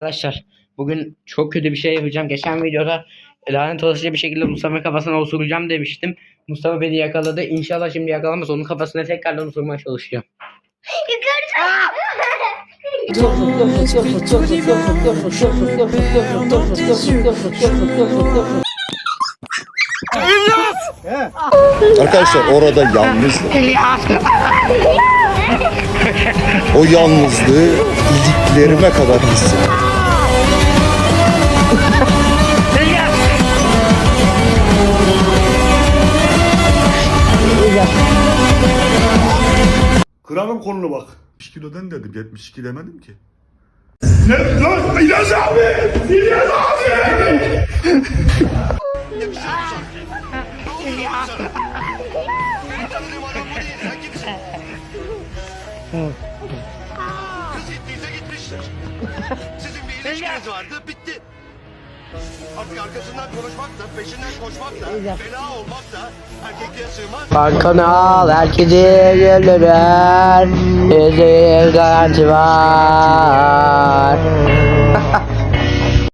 Arkadaşlar bugün çok kötü bir şey yapacağım. Geçen videoda lanet olası bir şekilde Mustafa'nın kafasına osuracağım demiştim. Mustafa beni yakaladı. İnşallah şimdi yakalamaz. Onun kafasına tekrardan osurmaya çalışacağım. Arkadaşlar orada yalnızdı. O yalnızlığı iliklerime kadar hissettim. Kralın koluna bak. 70 kilodan dedim 72 demedim ki. Ne lan İlyas abi! İlyas abi! Kız gittiyse gitmiştir. Sizin bir ilişkiniz vardı, bitti. Artık arkasından konuşmak da, peşinden koşmak da, bela olmak da erkekliğe sığmaz. Arkana al herkesi güldürür. Yüzde garanti var.